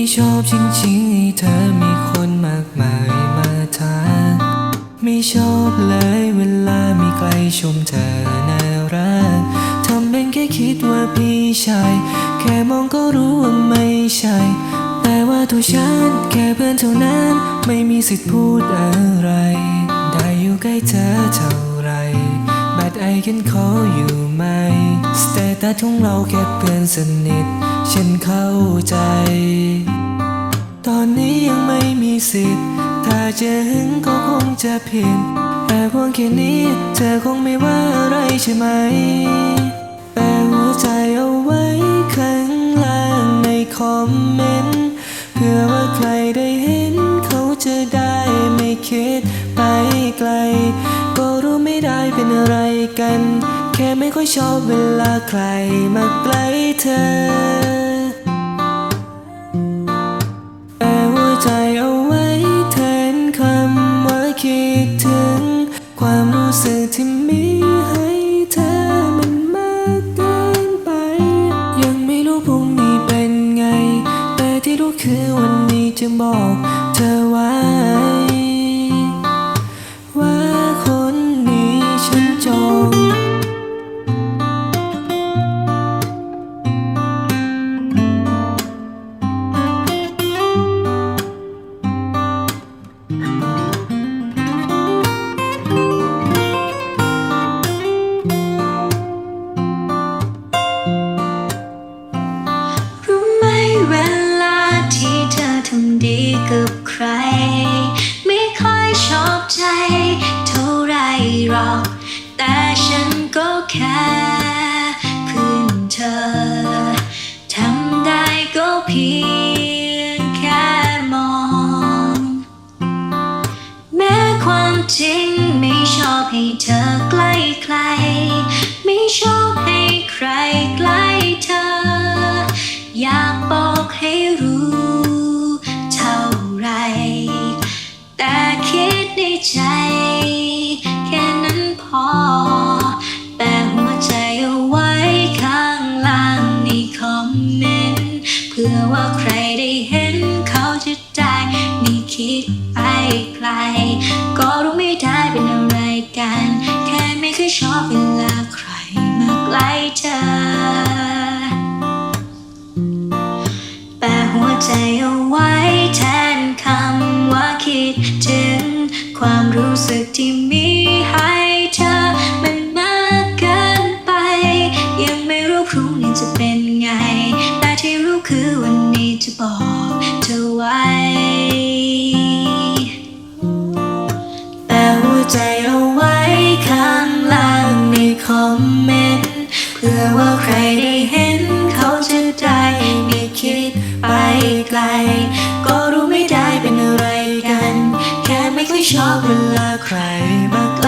ไม่ชอบจริงๆเธอมีคนมากมายมาทักไม่ชอบเลยเวลามีใครชมเธอน่ารักทำเป็นแค่คิดว่าพี่ชายแค่มองก็รู้ว่าไม่ใช่ แต่ว่าตัวฉันแค่เพื่อนเท่านั้น ไม่มีสิทธิ์พูดอะไร ได้อยู่ใกล้เธอเท่าไร But I can call you ไหมสเตตัสของเราแค่เพื่อนสนิท ฉันเข้าใจ สิทธิ์ถ้าจะหึงก็คงจะผิดแต่พวงแค่นี้เธอคงไม่ว่าอะไรใช่ไหมแปะหัวใจเอาไว้ข้างล่างในคอมเมนต์เพื่อว่าใครได้เห็นเขาจะได้ไม่คิดไปไกล ก็รู้ไม่ได้เป็นอะไรกัน แค่ไม่ค่อยชอบเวลาใครมาใกล้เธอ คือวันนี้จะบอกเธอไว้ หรอก แต่ฉันก็แค่เพื่อนเธอ ว่าใครได้เห็นเขาจะได้ไม่คิดไปไกล ก็รู้ไม่ได้เป็นอะไรกัน แค่ไม่เคยชอบเวลาใครมาใกล้เธอ แปะหัวใจเอาไว้แทนคำว่าคิดถึงความรู้สึกที่มี คือวันนี้จะบอกเธอไว้แปะหัวใจเอาไว้ข้างล่างในคอมเมนต์เพื่อว่าใครได้เห็นเขาจะได้ไม่คิดไปไกล ก็รู้ไม่ได้เป็นอะไรกัน แค่ไม่ค่อยชอบเวลาใครมาใกล้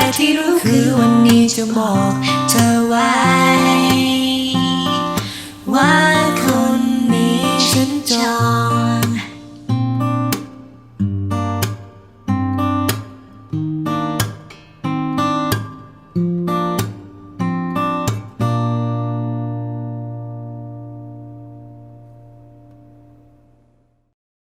แต่ที่รู้คือวันนี้จะบอกเธอไว้ว่า